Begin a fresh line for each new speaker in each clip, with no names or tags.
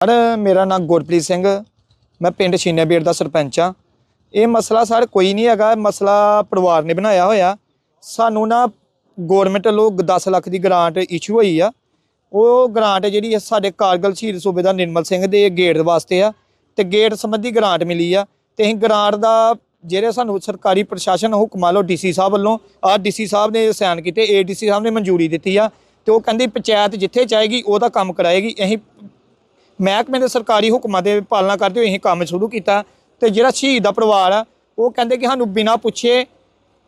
Sir ਮੇਰਾ ਨਾਮ ਗੁਰਪ੍ਰੀਤ ਸਿੰਘ, ਮੈਂ ਪਿੰਡ ਛੀਨੇਬੇੜ ਦਾ ਸਰਪੰਚ ਆ ਇਹ ਮਸਲਾ ਸਰ ਕੋਈ ਨਹੀਂ ਹੈਗਾ, ਮਸਲਾ ਪਰਿਵਾਰ ਨੇ ਬਣਾਇਆ ਹੋਇਆ। ਸਾਨੂੰ ਨਾ ਗਵਰਨਮੈਂਟ ਵੱਲੋਂ 10 ਲੱਖ ਦੀ ਗ੍ਰਾਂਟ ਇਸ਼ੂ ਹੋਈ ਆ। ਉਹ ਗ੍ਰਾਂਟ ਜਿਹੜੀ ਆ ਸਾਡੇ ਕਾਰਗਲ ਸ਼ਹੀਦ ਸੂਬੇਦਾਰ ਨਿਰਮਲ ਸਿੰਘ ਦੇ ਗੇਟ ਵਾਸਤੇ ਆ ਤੇ ਗੇਟ ਸੰਬੰਧੀ ਗ੍ਰਾਂਟ ਮਿਲੀ ਆ ਤੇ ਅਸੀਂ ਗ੍ਰਾਂਟ ਦਾ ਜਿਹੜੇ ਸਾਨੂੰ ਸਰਕਾਰੀ ਪ੍ਰਸ਼ਾਸਨ ਹੁਕਮਾਂ ਲੋ ਡੀਸੀ ਸਾਹਿਬ ਵੱਲੋਂ ਆ ਡੀਸੀ ਸਾਹਿਬ ਨੇ ਸਾਈਨ ਕੀਤੇ ਏਡੀਸੀ ਸਾਹਿਬ ਨੇ ਮਨਜ਼ੂਰੀ ਦਿੱਤੀ ਆ ਤੇ ਉਹ ਕਹਿੰਦੀ ਪੰਚਾਇਤ ਜਿੱਥੇ ਚਾਹੇਗੀ ਉਹਦਾ ਕੰਮ ਕਰਾਏਗੀ, ਅਸੀਂ ਮਹਿਕਮੇ ਦੇ ਸਰਕਾਰੀ ਹੁਕਮਾਂ ਦੇ ਪਾਲਣਾ ਕਰਦੇ ਹੋਏ ਅਸੀਂ ਕੰਮ ਸ਼ੁਰੂ ਕੀਤਾ ਤੇ ਜਿਹੜਾ ਸ਼ਹੀਦ ਦਾ ਪਰਿਵਾਰ ਆ, ਉਹ ਕਹਿੰਦੇ ਕਿ ਸਾਨੂੰ ਬਿਨਾਂ ਪੁੱਛੇ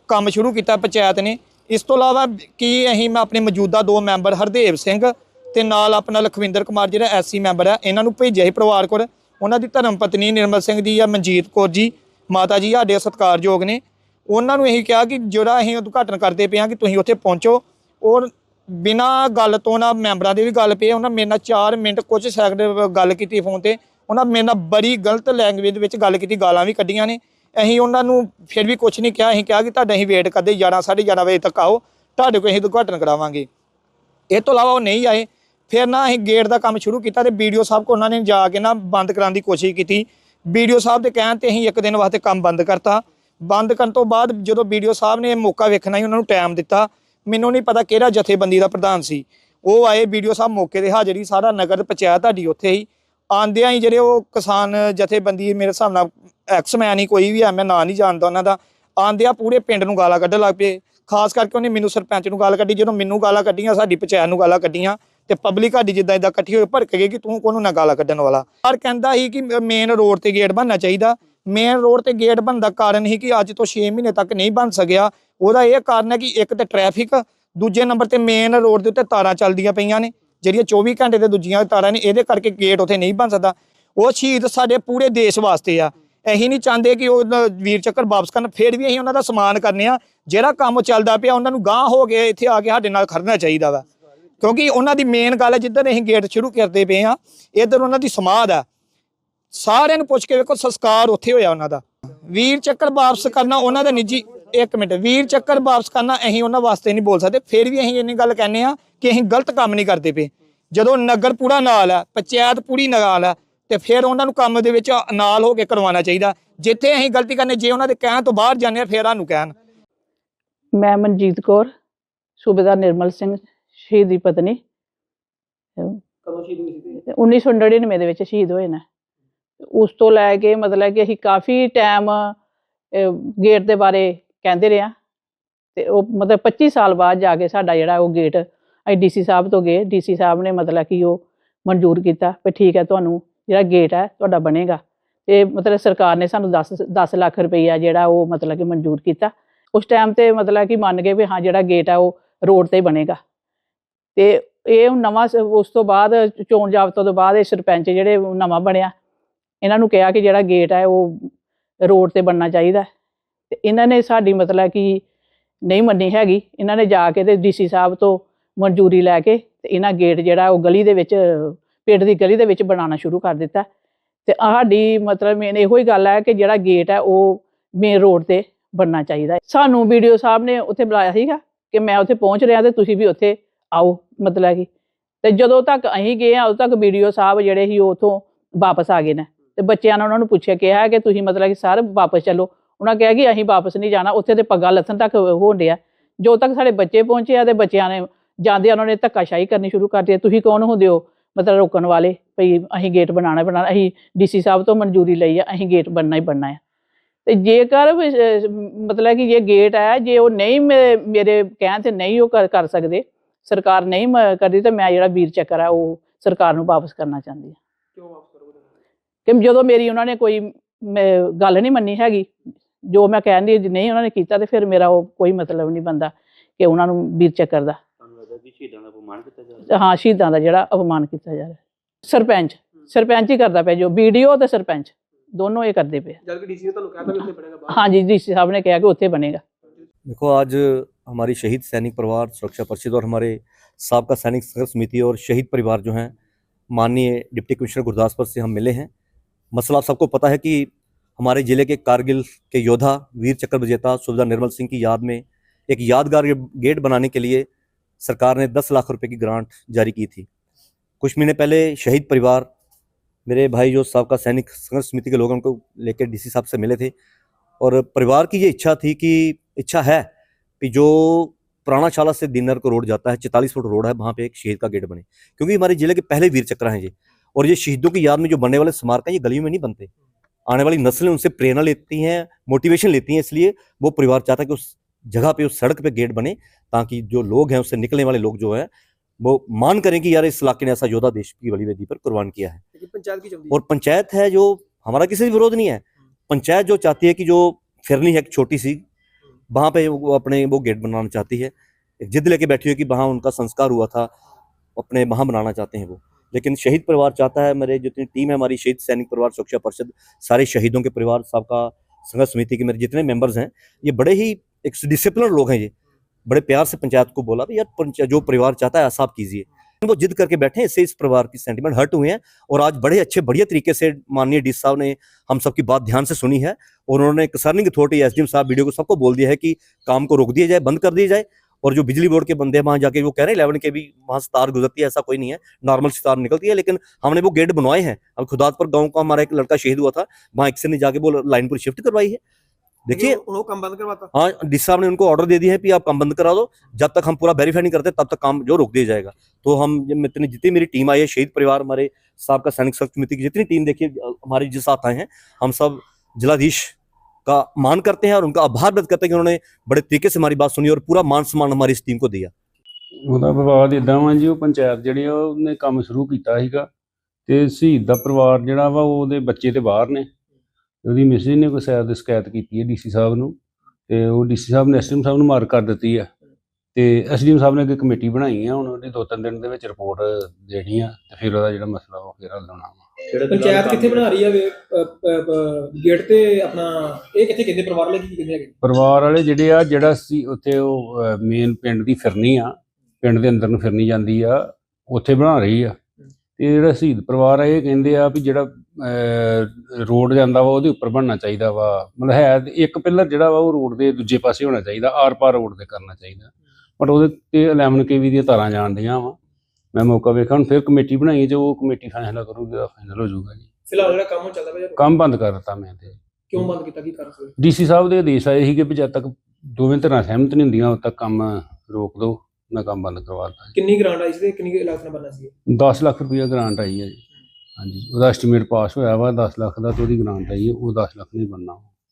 ਕੰਮ ਸ਼ੁਰੂ ਕੀਤਾ, ਪੰਚਾਇਤ ਨੇ। ਇਸ ਤੋਂ ਇਲਾਵਾ ਕੀ ਅਸੀਂ ਮੈਂ ਆਪਣੇ ਮੌਜੂਦਾ ਦੋ ਮੈਂਬਰ, ਹਰਦੇਵ ਸਿੰਘ ਤੇ ਨਾਲ ਆਪਣਾ ਲਖਵਿੰਦਰ ਕੁਮਾਰ ਜਿਹੜਾ ਐਸਸੀ ਮੈਂਬਰ ਆ, ਇਹਨਾਂ ਨੂੰ ਭੇਜਿਆ ਸੀ ਪਰਿਵਾਰ ਕੋਲ। ਉਹਨਾਂ ਦੀ ਧਰਮ ਪਤਨੀ ਨਿਰਮਲ ਸਿੰਘ ਜੀ ਆ ਮਨਜੀਤ ਕੌਰ ਜੀ, ਮਾਤਾ ਜੀ ਸਾਡੇ ਸਤਿਕਾਰਯੋਗ ਨੇ। ਉਹਨਾਂ ਨੂੰ ਇਹੀ ਕਿਹਾ ਕਿ ਜਿਹੜਾ ਅਸੀਂ ਉਦਘਾਟਨ ਕਰਦੇ ਪਏ ਹਾਂ ਕਿ ਤੁਸੀਂ ਉੱਥੇ ਪਹੁੰਚੋ। ਔਰ ਬਿਨਾਂ ਗੱਲ ਤੋਂ ਨਾ ਮੈਂਬਰਾਂ ਦੀ ਵੀ ਗੱਲ ਪਈ, ਉਹਨਾਂ ਮੇਰੇ ਨਾਲ 4 ਮਿੰਟ ਕੁਝ ਸੈਕਿੰਡ ਗੱਲ ਕੀਤੀ ਫੋਨ ਤੇ, ਉਹਨਾਂ ਮੇਰੇ ਨਾਲ ਬੜੀ ਗਲਤ ਲੈਂਗੁਏਜ ਵਿੱਚ ਗੱਲ ਕੀਤੀ, ਗਾਲਾਂ ਵੀ ਕੱਢੀਆਂ ਨੇ। ਅਸੀਂ ਉਹਨਾਂ ਨੂੰ ਫਿਰ ਵੀ ਕੁਝ ਨਹੀਂ ਕਿਹਾ, ਅਸੀਂ ਕਿਹਾ ਕਿ ਤੁਹਾਡਾ ਅਸੀਂ ਵੇਟ ਕਰਦੇ 11 11:30 ਵਜੇ ਤੱਕ ਆਓ, ਤੁਹਾਡੇ ਕੋਲ ਅਸੀਂ ਉਦਘਾਟਨ ਕਰਾਵਾਂਗੇ। ਇਹ ਤੋਂ ਇਲਾਵਾ ਉਹ ਨਹੀਂ ਆਏ, ਫਿਰ ਨਾ ਅਸੀਂ ਗੇਟ ਦਾ ਕੰਮ ਸ਼ੁਰੂ ਕੀਤਾ ਤੇ ਵੀਡੀਓ ਸਾਹਿਬ ਕੋ ਉਹਨਾਂ ਨੇ ਜਾ ਕੇ ਨਾ ਬੰਦ ਕਰਾਉਣ ਦੀ ਕੋਸ਼ਿਸ਼ ਕੀਤੀ। ਵੀਡੀਓ ਸਾਹਿਬ ਦੇ ਕਹਿਣ ਤੇ ਅਸੀਂ ਇੱਕ ਦਿਨ ਵਾਸਤੇ ਕੰਮ ਬੰਦ ਕਰਤਾ। ਬੰਦ ਕਰਨ ਤੋਂ ਬਾਅਦ ਜਦੋਂ ਵੀਡੀਓ ਸਾਹਿਬ ਨੇ ਮੌਕਾ ਵੇਖਣਾ ਹੀ ਉਹਨਾਂ ਨੂੰ ਟਾਈਮ ਦਿੱਤਾ। ਮੈਨੂੰ ਨਹੀਂ ਪਤਾ ਕਿਹੜਾ ਜਥੇਬੰਦੀ ਦਾ ਪ੍ਰਧਾਨ ਸੀ। ਉਹ ਆਏ ਵੀਡੀਓ ਸਾਹਿਬ ਮੌਕੇ ਤੇ ਹਾਜ਼ਰੀ, ਸਾਰਾ ਨਗਰ ਪੰਚਾਇਤ ਤੁਹਾਡੀ ਉੱਥੇ ਹੀ। ਆਂਦਿਆਂ ਹੀ ਜਿਹੜੇ ਉਹ ਕਿਸਾਨ ਜਥੇਬੰਦੀ ਮੇਰੇ ਹਿਸਾਬ ਨਾਲ ਐਕਸਮੈਨ ਹੀ, ਕੋਈ ਵੀ ਹੈ ਮੈਂ ਨਾਂ ਨਹੀਂ ਜਾਣਦਾ ਉਹਨਾਂ ਦਾ। ਆਂਦਿਆਂ ਪੂਰੇ ਪਿੰਡ ਨੂੰ ਗਾਲਾਂ ਕੱਢਣ ਲੱਗ ਪਏ। ਖਾਸ ਕਰਕੇ ਉਹਨੇ ਮੈਨੂੰ ਸਰਪੰਚ ਨੂੰ ਗਾਲ ਕੱਢੀ, ਜਦੋਂ ਮੈਨੂੰ ਗਾਲਾਂ ਕੱਢੀਆਂ, ਸਾਡੀ ਪੰਚਾਇਤ ਨੂੰ ਗਾਲਾਂ ਕੱਢੀਆਂ ਤੇ ਪਬਲਿਕ ਸਾਡੀ ਜਿੱਦਾਂ ਇਦਾਂ ਇਕੱਠੀ ਹੋਈ, ਭੜਕ ਗਈ ਕਿ ਤੂੰ ਕੋਨੂੰ ਨਾ ਗਾਲਾਂ ਕੱਢਣ ਵਾਲਾ? ਪਰ ਕਹਿੰਦਾ ਸੀ ਕਿ ਮੇਨ ਰੋਡ ਤੇ ਗੇਟ ਬਣਨਾ ਚਾਹੀਦਾ। ਮੇਨ ਰੋਡ ਤੇ ਗੇਟ ਬਣਨ ਦਾ ਕਾਰਨ ਹੀ ਕਿ ਅੱਜ ਤੋਂ 6 ਮਹੀਨੇ ਤੱਕ ਨਹੀਂ ਬਣ ਸਕਿਆ। ਉਹਦਾ ਇਹ ਕਾਰਨ ਹੈ ਕਿ ਇੱਕ ਤੇ ਟ੍ਰੈਫਿਕ ਦੂਜੇ ਨੰਬਰ ਤੇ ਮੇਨ ਰੋਡ ਦੇ ਉੱਤੇ ਤਾਰਾਂ ਚੱਲਦੀਆਂ ਪਈਆਂ ਨੇ, ਜਿਹੜੀਆਂ 24 ਘੰਟੇ ਤੇ ਦੂਜੀਆਂ ਤਾਰਾਂ ਨੇ, ਇਹਦੇ ਕਰਕੇ ਗੇਟ ਉੱਥੇ ਨਹੀਂ ਬਣ ਸਕਦਾ। ਉਹ ਸ਼ਹੀਦ ਸਾਡੇ ਪੂਰੇ ਦੇਸ਼ ਵਾਸਤੇ ਆ। ਅਸੀਂ ਨਹੀਂ ਚਾਹੁੰਦੇ ਕਿ ਉਹ ਵੀਰ ਚੱਕਰ ਵਾਪਸ ਕਰਨ, ਫਿਰ ਵੀ ਅਸੀਂ ਉਹਨਾਂ ਦਾ ਸਨਮਾਨ ਕਰਨੇ ਆ, ਜਿਹੜਾ ਕੰਮ ਚੱਲਦਾ ਪਿਆ, ਉਹਨਾਂ ਨੂੰ ਗਾਂਹ ਹੋ ਕੇ ਇੱਥੇ ਆ ਕੇ ਸਾਡੇ ਨਾਲ ਖੜਨਾ ਚਾਹੀਦਾ ਵਾ। ਕਿਉਂਕਿ ਉਹਨਾਂ ਦੀ ਮੇਨ ਗੱਲ ਹੈ, ਜਿੱਧਰ ਅਸੀਂ ਗੇਟ ਸ਼ੁਰੂ ਕਰਦੇ ਪਏ ਆ, ਇੱਧਰ ਉਹਨਾਂ ਦੀ ਸਮਾਧ ਆ। ਸਾਰਿਆਂ ਨੂੰ ਪੁੱਛ ਕੇ ਵੇਖੋ, ਸੰਸਕਾਰ ਉੱਥੇ ਹੋਇਆ ਉਹਨਾਂ ਦਾ। ਵੀਰ ਚੱਕਰ ਵਾਪਸ ਕਰਨਾ, ਉਹਨਾਂ ਦਾ ਨਿੱਜੀ ਇੱਕ ਮਿੰਟ ਵੀਰ ਚੱਕਰ ਵਾਪਸ ਕਰਨਾ ਅਸੀਂ ਉਹਨਾਂ ਵਾਸਤੇ ਨਹੀਂ ਬੋਲ ਸਕਦੇ। ਫਿਰ ਵੀ ਅਸੀਂ ਇੰਨੀ ਗੱਲ ਕਹਿੰਦੇ ਆ ਕਿ ਅਸੀਂ ਗਲਤ ਕੰਮ ਨਹੀਂ ਕਰਦੇ ਪਏ। ਜਦੋਂ ਨਗਰ ਪੂਰਾ ਨਾਲ ਆ ਪੰਚਾਇਤ ਪੂਰੀ ਨਾਲ ਆ ਤੇ ਫਿਰ ਉਹਨਾਂ ਨੂੰ ਕੰਮ ਦੇ ਵਿੱਚ ਨਾਲ ਹੋ ਕੇ ਕਰਵਾਉਣਾ ਚਾਹੀਦਾ। ਜਿੱਥੇ ਅਸੀਂ ਗਲਤੀ ਕਰਨੇ ਜੇ ਉਹਨਾਂ ਦੇ ਕਹਿਣ ਤੋਂ ਬਾਹਰ ਜਾਂਦੇ ਆ ਫਿਰ ਸਾਨੂੰ ਕਹਿਣ।
ਮੈਂ ਮਨਜੀਤ ਕੌਰ ਸੂਬੇਦਾਰ ਨਿਰਮਲ ਸਿੰਘ ਸ਼ਹੀਦ ਦੀ ਪਤਨੀ।
ਕਦੋਂ ਸ਼ਹੀਦ ਹੋਈ ਸੀ?
1999 ਦੇ ਵਿੱਚ ਸ਼ਹੀਦ ਹੋਏ ਨੇ। ਉਸ ਤੋਂ ਲੈ ਕੇ ਮਤਲਬ ਕਿ ਅਸੀਂ ਕਾਫੀ ਟਾਈਮ ਗੇਟ ਦੇ ਬਾਰੇ ਕਹਿੰਦੇ ਰਿਹਾ ਹਾਂ ਤੇ ਉਹ ਮਤਲਬ 25 ਸਾਲ ਬਾਅਦ ਜਾ ਕੇ ਸਾਡਾ ਜਿਹੜਾ ਉਹ ਗੇਟ ਅਸੀਂ ਡੀਸੀ ਸਾਹਿਬ ਤੋਂ ਗਏ। ਡੀਸੀ ਸਾਹਿਬ ਨੇ ਮਤਲਬ ਕਿ ਉਹ ਮਨਜ਼ੂਰ ਕੀਤਾ ਵੀ ਠੀਕ ਹੈ, ਤੁਹਾਨੂੰ ਜਿਹੜਾ ਗੇਟ ਹੈ, ਤੁਹਾਡਾ ਬਣੇਗਾ। ਤੇ ਮਤਲਬ ਸਰਕਾਰ ਨੇ ਸਾਨੂੰ 10 10 ਲੱਖ ਰੁਪਈਆ ਜਿਹੜਾ ਉਹ ਮਤਲਬ ਕਿ ਮਨਜ਼ੂਰ ਕੀਤਾ। ਉਸ ਟਾਈਮ ਤੇ ਮਤਲਬ ਕਿ ਮੰਨ ਗਏ ਵੀ ਹਾਂ, ਜਿਹੜਾ ਗੇਟ ਹੈ ਉਹ ਰੋਡ ਤੇ ਬਣੇਗਾ। ਤੇ ਇਹ ਨਵਾਂ ਸ- ਉਸ ਤੋਂ ਬਾਅਦ ਚੋਣ ਜਾਬਤਾ ਤੋਂ ਬਾਅਦ ਇਹ ਸਰਪੰਚ ਜਿਹੜੇ ਨਵਾਂ ਬਣਿਆ। ਇਹਨਾਂ ਨੂੰ ਕਿਹਾ ਕਿ ਜਿਹੜਾ ਗੇਟ ਹੈ, ਉਹ ਰੋਡ ਤੇ ਬਣਨਾ ਚਾਹੀਦਾ। ਤੇ ਇਹਨਾਂ ਨੇ ਸਾਡੀ ਮਤਲਬ ਕਿ ਨਹੀਂ ਮੰਨੀ ਹੈਗੀ। ਇਹਨਾਂ ਨੇ ਜਾ ਕੇ ਤੇ ਡੀਸੀ ਸਾਹਿਬ ਤੋਂ ਮਨਜ਼ੂਰੀ ਲੈ ਕੇ ਤੇ ਇਹਨਾਂ ਗੇਟ ਜਿਹੜਾ ਉਹ ਗਲੀ ਦੇ ਵਿੱਚ, ਪਿੰਡ ਦੀ ਗਲੀ ਦੇ ਵਿੱਚ ਬਣਾਉਣਾ ਸ਼ੁਰੂ ਕਰ ਦਿੱਤਾ। ਤੇ ਸਾਡੀ ਮਤਲਬ ਮੇਨ ਇਹੋ ਹੀ ਗੱਲ ਹੈ ਕਿ ਜਿਹੜਾ ਗੇਟ ਹੈ ਉਹ ਮੇਨ ਰੋਡ ਤੇ ਬਣਨਾ ਚਾਹੀਦਾ ਹੈ। ਸਾਨੂੰ ਵੀਡੀਓ ਸਾਹਿਬ ਨੇ ਉੱਥੇ ਬੁਲਾਇਆ ਸੀਗਾ ਕਿ ਮੈਂ ਉੱਥੇ ਪਹੁੰਚ ਰਿਹਾ ਤੇ ਤੁਸੀਂ ਵੀ ਉੱਥੇ ਆਓ ਮਤਲਬ ਕਿ। ਤੇ ਜਦੋਂ ਤੱਕ ਅਸੀਂ ਗਏ ਆ ਉਦੋਂ ਤੱਕ ਵੀਡੀਓ ਸਾਹਿਬ ਜਿਹੜੇ ਸੀ ਉਹ ਉਥੋਂ ਵਾਪਸ ਆ ਗਏ ਨੇ। ਤੇ ਬੱਚਿਆਂ ਨੇ ਉਹਨਾਂ ਨੂੰ ਪੁੱਛਿਆ ਕਿਹਾ ਕਿ ਤੁਸੀਂ ਮਤਲਬ ਕਿ ਸਰ ਵਾਪਸ ਚੱਲੋ। ਉਹਨਾਂ ਕਿਹਾ ਕਿ ਅਸੀਂ ਵਾਪਸ ਨਹੀਂ ਜਾਣਾ ਉੱਥੇ ਤੇ ਪੱਗਾਂ ਲੱਥਣ ਤੱਕ ਹੋਣ ਡਿਆ। ਜੋ ਤੱਕ ਸਾਡੇ ਬੱਚੇ ਪਹੁੰਚੇ ਆ ਤੇ ਬੱਚਿਆਂ ਨੇ ਜਾਂਦੇ ਉਹਨਾਂ ਨੇ ਧੱਕਾਸ਼ਾਹੀ ਕਰਨੀ ਸ਼ੁਰੂ ਕਰ ਦਿੱਤੀ ਤੁਸੀਂ ਕੌਣ ਹੁੰਦੇ ਹੋ? ਮਤਲਬ ਰੋਕਣ ਵਾਲੇ ਭਈ ਅਸੀਂ ਗੇਟ ਬਣਾਉਣਾ ਹੀ ਬਣਾਉਣਾ ਅਸੀਂ ਡੀਸੀ ਸਾਹਿਬ ਤੋਂ ਮਨਜ਼ੂਰੀ ਲਈ ਆ ਅਸੀਂ ਗੇਟ ਬਣਨਾ ਹੀ ਬਣਨਾ ਹੈ ਤੇ ਜੇਕਰ ਮਤਲਬ ਕਿ ਇਹ ਗੇਟ ਹੈ ਜੇ ਉਹ ਨਹੀਂ ਮੇਰੇ ਕਹਿਣ ਤੇ ਨਹੀਂ ਉਹ ਕਰ ਸਕਦੇ ਸਰਕਾਰ ਨਹੀਂ ਕਰਦੀ ਤੇ ਮੈਂ ਜਿਹੜਾ ਵੀਰ ਚੱਕਰ ਹੈ ਉਹ ਸਰਕਾਰ ਨੂੰ ਵਾਪਸ ਕਰਨਾ ਚਾਹੁੰਦੀ ਹਾਂ
ਕਿਉਂ ਵਾਪਸ ਕਰੋਗੇ?
ਕਿ ਜਦੋਂ ਮੇਰੀ ਉਹਨਾਂ ਨੇ ਕੋਈ ਗੱਲ ਨਹੀਂ ਮੰਨੀ ਹੈਗੀ ਜੋ ਮੈਂ ਕਹਿੰਦੀ ਨਹੀਂ ਉਹਨਾਂ ਨੇ ਕੀਤਾ ਤੇ ਫਿਰ ਮੇਰਾ ਉਹ ਕੋਈ ਮਤਲਬ ਨਹੀਂ ਬੰਦਾ ਕਿ ਉਹਨਾਂ ਨੂੰ ਵੀਰ ਚੱਕਰ ਦਾ
ਤੁਹਾਨੂੰ ਲੱਗਦਾ ਕਿ ਸ਼ਹੀਦਾਂ ਦਾ ਅਪਮਾਨ ਕੀਤਾ ਜਾ ਰਿਹਾ
ਹਾਂ ਸ਼ਹੀਦਾਂ ਦਾ ਜਿਹੜਾ ਅਪਮਾਨ ਕੀਤਾ ਜਾ ਰਿਹਾ ਸਰਪੰਚ ਸਰਪੰਚ ਹੀ ਕਰਦਾ ਪਿਆ ਜੋ ਵੀਡੀਓ ਤੇ ਸਰਪੰਚ ਦੋਨੋਂ ਇਹ ਕਰਦੇ ਪਏ
ਜਦ ਕਿ ਡੀਸੀ ਨੇ ਤੁਹਾਨੂੰ ਕਹਿਤਾ ਵੀ ਉੱਥੇ ਬਣੇਗਾ ਬਾਹਰ
ਹਾਂਜੀ ਡੀਸੀ ਸਾਹਿਬ ਨੇ ਕਿਹਾ ਕਿ ਉੱਥੇ ਬਣੇਗਾ
देखो आज हमारी शहीद सैनिक परिवार सुरक्षा परिषद और हमारे साबका सैनिक संघर्ष समिति और शहीद परिवार जो हैं माननीय डिप्टी कमिश्नर गुरदासपुर से हम मिले हैं मसला आप सबको पता है कि हमारे ज़िले के कारगिल के योद्धा वीर चक्र विजेता सुविधा निर्मल सिंह की याद में एक यादगार गेट बनाने के लिए सरकार ने 10 लाख रुपए की ग्रांट जारी की थी। कुछ महीने पहले शहीद परिवार, मेरे भाई जो साहब का सैनिक संघर्ष समिति के लोग उनको लेकर डीसी साहब से मिले थे और परिवार की ये इच्छा थी कि, इच्छा है कि जो पुरानाशाला से दिनर को रोड जाता है, चैतालीस फुट रोड है, वहाँ पे एक शहीद का गेट बने। क्योंकि हमारे ज़िले के पहले वीर चक्र हैं ये और ये शहीदों की याद में जो बनने वाले स्मारक हैं, ये गलियों में नहीं बनते। आने वाली नस्लें उनसे प्रेरणा लेती हैं मोटिवेशन लेती हैं इसलिए वो परिवार चाहता है कि उस जगह पे उस सड़क पे गेट बने ताकि जो लोग हैं उससे निकलने वाले लोग जो हैं वो मान करें कि यार इस इलाके ने ऐसा योद्धा देश की बलि वेदी पर कुर्बान किया है।
पंचायत की
और पंचायत है जो हमारा किसी से विरोध नहीं है। पंचायत जो चाहती है कि जो फिरनी है एक छोटी सी वहाँ पे वो अपने वो गेट बनाना चाहती है। एक जिद लेके बैठी हुई है कि वहाँ उनका संस्कार हुआ था अपने वहाँ बनाना चाहते हैं वो। लेकिन शहीद परिवार चाहता है, मेरे जितनी टीम है, हमारी शहीद सैनिक परिवार, सुरक्षा परिषद, सारे शहीदों के परिवार, सबका संघर्ष समिति के मेरे जितने मेंबर्स हैं, ये बड़े ही एक डिसिप्लिन लोग हैं ये। बड़े प्यार से पंचायत को बोला भी यार जो परिवार चाहता है, ऐसा आप कीजिए। वो जिद करके बैठे इससे इस परिवार की सेंटिमेंट हर्ट हुए हैं, और आज बड़े अच्छे, बढ़िया तरीके से माननीय डी साहब ने हम सबकी बात ध्यान से सुनी है, और उन्होंने कंसर्निंग अथॉरिटी, एसडीएम साहब, वीडियो को सबको बोल दिया है कि काम को रोक दिया जाए, बंद कर दिया जाए। और जो बिजली बोर्ड के बंदे हैं वहाँ जाके वो कह रहे हैं इलेवन के भी वहाँ से तार गुजरती है ऐसा कोई नहीं है। नॉर्मल से तार निकलती है लेकिन हमने वो गेट बनवाए हैं। अब खुदातपुर गाँव का हमारा एक लड़का शहीद हुआ था वहाँ एक ने जाके वो लाइन पर शिफ्ट करवाई है। देखिए
वो काम बंद करवाता।
हाँ डी साहब ने उनको ऑर्डर दे दिया है कि आप काम बंद करा दो जब तक हम पूरा वेरीफाई नहीं करते तब तक काम जो रोक दिया जाएगा। तो हम इतनी जितनी मेरी टीम आई है शहीद परिवार हमारे साहब का सैनिक समिति की जितनी टीम देखिए हमारे जिस साथ आए हैं हम सब जिलाधीश का मान करते हैं और उनका आभार व्यक्त करते हैं कि उन्होंने बड़े तरीके से हमारी बात सुनी और पूरा मान सम्मान हमारी इस टीम को दिया
ਉਹਦਾ ਵਿਵਾਦ ਇਦਾਂ ਵਾ ਜੀ ਉਹ ਪੰਚਾਇਤ ਜਿਹੜੀ ਆ ਉਹਨੇ ਕੰਮ ਸ਼ੁਰੂ ਕੀਤਾ ਸੀਗਾ ਤੇ ਸ਼ਹੀਦ ਦਾ ਪਰਿਵਾਰ ਜਿਹੜਾ ਵਾ ਉਹ ਉਹਦੇ ਬੱਚੇ ਤੇ ਬਾਹਰ ਨੇ ਉਹਦੀ ਮਿਸਿਸ ਨੇ ਕੋਈ ਸ਼ਾਇਦ ਸ਼ਿਕਾਇਤ ਕੀਤੀ ਹੈ ਡੀਸੀ ਸਾਹਿਬ ਨੂੰ ਤੇ ਉਹ ਡੀਸੀ ਸਾਹਿਬ ਨੇ ਐਸਡੀਐਮ ਸਾਹਿਬ ਨੂੰ ਮਾਰ ਕਰ ਦਿੱਤੀ ਆ ਤੇ ਐਸਡੀਐਮ ਸਾਹਿਬ ਨੇ ਇੱਕ ਕਮੇਟੀ ਬਣਾਈ ਆ ਹੁਣ ਉਹਦੀ ਦੋ ਤਿੰਨ ਦਿਨ ਦੇ ਵਿੱਚ ਰਿਪੋਰਟ ਦੇਣੀ ਆ ਤੇ ਫਿਰ ਉਹਦਾ ਜਿਹੜਾ ਮਸਲਾ ਉਹ ਫਿਰ ਹੱਲ ਹੋਣਾ ਵਾ
ਪੰਚਾਇਤ ਕਿੱਥੇ ਬਣਾ ਰਹੀ ਹੈ ਵੇ ਗੇਟ ਤੇ ਆਪਣਾ ਇਹ ਕਿੱਥੇ ਕਹਿੰਦੇ ਪਰਿਵਾਰ ਲਈ ਕੀ ਕਹਿੰਦੇ ਹੈਗੇ?
ਪਰਿਵਾਰ ਵਾਲੇ ਜਿਹੜੇ ਆ ਜਿਹੜਾ ਸੀ ਉੱਥੇ ਉਹ ਮੇਨ ਪਿੰਡ ਦੀ ਫਿਰਨੀ ਆ ਪਿੰਡ ਦੇ ਅੰਦਰ ਨੂੰ ਫਿਰਨੀ ਜਾਂਦੀ ਆ ਉੱਥੇ ਬਣਾ ਰਹੀ ਆ। ਤੇ ਜਿਹੜਾ ਸ਼ਹੀਦ ਪਰਿਵਾਰ ਆ ਇਹ ਕਹਿੰਦੇ ਆ ਵੀ ਜਿਹੜਾ ਰੋਡ ਜਾਂਦਾ ਵਾ ਉਹਦੇ ਉੱਪਰ ਬਣਨਾ ਚਾਹੀਦਾ ਵਾ। ਮਤਲਬ ਹੈ ਇੱਕ ਪਿੱਲਰ ਜਿਹੜਾ ਵਾ ਉਹ ਰੋਡ ਦੇ ਦੂਜੇ ਪਾਸੇ ਹੋਣਾ ਚਾਹੀਦਾ ਆਰ ਪਾਰ ਰੋਡ ਤੇ ਕਰਨਾ ਚਾਹੀਦਾ। ਬਟ ਉਹਦੇ ਤੇ 11 ਕੇਵੀ ਦੀਆਂ ਤਾਰਾਂ ਜਾਣਦੀਆਂ ਵਾ। ਮੈਂ ਮੌਕਾ ਵੇਖਿਆ ਹੁਣ ਫਿਰ ਕਮੇਟੀ ਬਣਾਈ ਜੋ ਉਹ ਕਮੇਟੀ ਫੈਸਲਾ ਕਰੂਗੀ ਉਹਦਾ ਫਾਈਨਲ ਹੋ ਜਾਊਗਾ ਜੀ।
ਫਿਲਹਾਲ ਜਿਹੜਾ ਕੰਮ ਚੱਲਦਾ ਪਿਆ
ਕੰਮ ਬੰਦ ਕਰ ਦਿੱਤਾ ਮੈਂ ਤੇ।
ਕਿਉਂ ਬੰਦ ਕੀਤਾ ਕੀ ਕਾਰਨ ਸੀ?
ਡੀਸੀ ਸਾਹਿਬ ਦੇ ਆਦੇਸ਼ ਆਏ ਸੀ ਕਿ ਵੀ ਜਦ ਤੱਕ ਦੋਵੇਂ ਧਿਰਾਂ ਸਹਿਮਤ ਨਹੀਂ ਹੁੰਦੀਆਂ ਉਦ ਤੱਕ ਕੰਮ ਰੋਕ ਦਿਓ ਮੈਂ ਕੰਮ ਬੰਦ ਕਰਵਾ ਦਿੱਤਾ
ਕਿੰਨੀ ਗ੍ਰਾਂਟ ਆਈ ਸੀ ਤੇ ਕਿੰਨੀ ਇਲਾਜ ਨਾਲ ਬਣਨਾ ਸੀ?
10 ਲੱਖ ਰੁਪਈਆ ਗ੍ਰਾਂਟ ਆਈ ਹੈ ਜੀ। ਹਾਂਜੀ ਉਹਦਾ ਐਸਟੀਮੇਟ ਪਾਸ ਹੋਇਆ ਵਾ 10 ਲੱਖ ਦਾ ਤੇ ਉਹਦੀ ਗ੍ਰਾਂਟ ਆਈ ਹੈ ਉਹ 10 ਲੱਖ ਨਹੀਂ ਬਣਨਾ।